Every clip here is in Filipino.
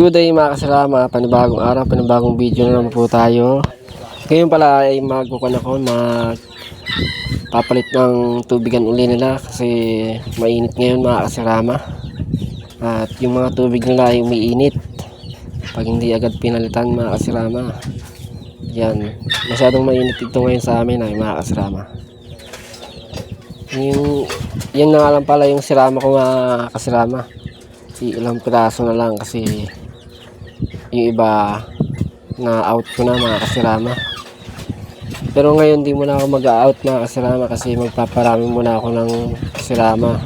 Good day mga kasarama, panibagong araw, panibagong video na naman po tayo. Ngayon pala ay magkukan ako mag papalit ng tubigan uli nila kasi mainit ngayon mga kasarama. At yung mga tubig nila ay umiinit. Pag hindi agad pinalitan mga kasarama. Yan, masyadong mainit ito ngayon sa amin ay mga kasarama. Yung, yan na nga lang pala yung sirama ko mga kasarama. Si ilang piraso na lang kasi yung iba na out ko na mga kasirama. Pero ngayon di muna ako mag-out mga kasirama kasi magpaparami muna ako ng sirama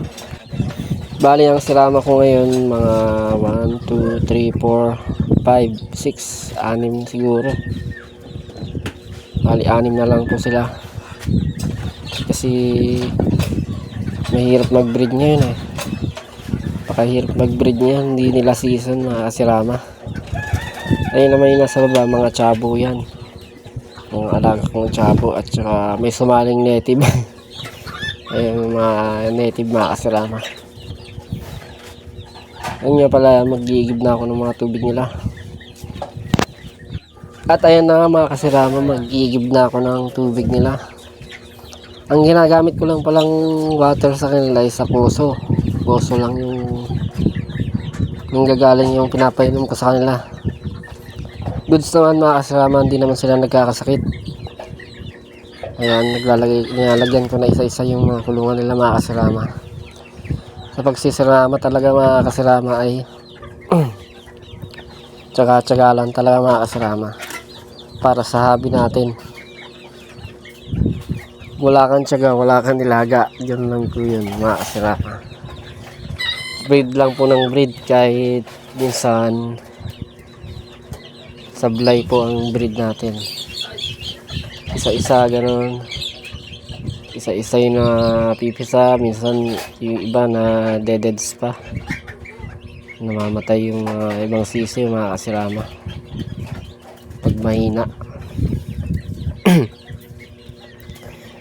bali ang sirama ko ngayon mga 1, 2, 3, 4 5, 6, 6 siguro. Bali 6 na lang po sila. Kasi mahirap mag-breed ngayon eh. Pakahirap mag-breed ngayon hindi nila season mga kasirama ayun naman yung nasa baba mga chabo yan. Mga alaga kong chabo at saka may sumaling native. Ayun yung mga native mga kasirama. Ayun nga pala magigib na ako ng mga tubig nila. At ayan na nga mga kasirama magigib na ako ng tubig nila. Ang ginagamit ko lang palang water sa kanila ay sa puso. Puso lang yung yung gagaling yung pinapainom ko sa kanila goods naman mga kasama hindi naman sila nagkakasakit. Ayan naglalagay nilalagyan ko na isa-isa yung mga kulungan nila mga kasama sa pagsisirama talaga mga kasama ay tsaga-tsaga lang talaga mga kasama para sa hobby natin. Wala kang tsaga wala kang nilaga. Dyan lang po yun mga kasama breed lang po ng breed kahit minsan sablay po ang breed natin. Isa-isa ganun. Isa-isa yung na pipisa minsan yung iba na deadeds pa. Namamatay yung mga ibang sisi yung mga kasirama. Pag mahina.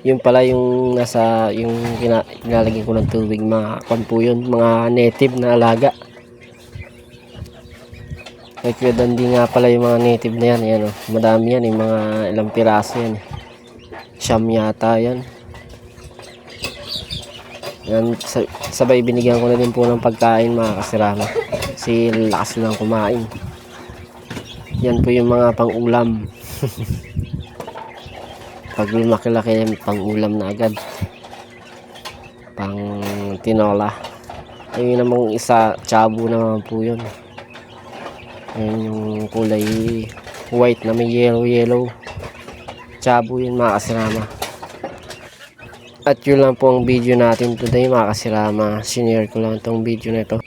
Yun pala yung nasa yung kina, ko ng tubig mga kwan po yun mga native na alaga kay Kuya Dandi nga pala yung mga native na yan. Yan oh. Madami yan. Yung mga ilang piraso yan. Siyam yata yan. Yan. sa- Sabay binigyan ko na din po ng pagkain mga kasirama. Kasi lakas lang kumain. Yan po yung mga pang-ulam. Pag lumaki-laki yan, pang-ulam na agad. Pang tinola. Ayun namang isa, chabo naman po yun. Ayan yung kulay white na may yellow yellow. Chabo yun mga kasirama. At yun lang po ang video natin today mga kasirama. Sinare ko lang itong video na ito.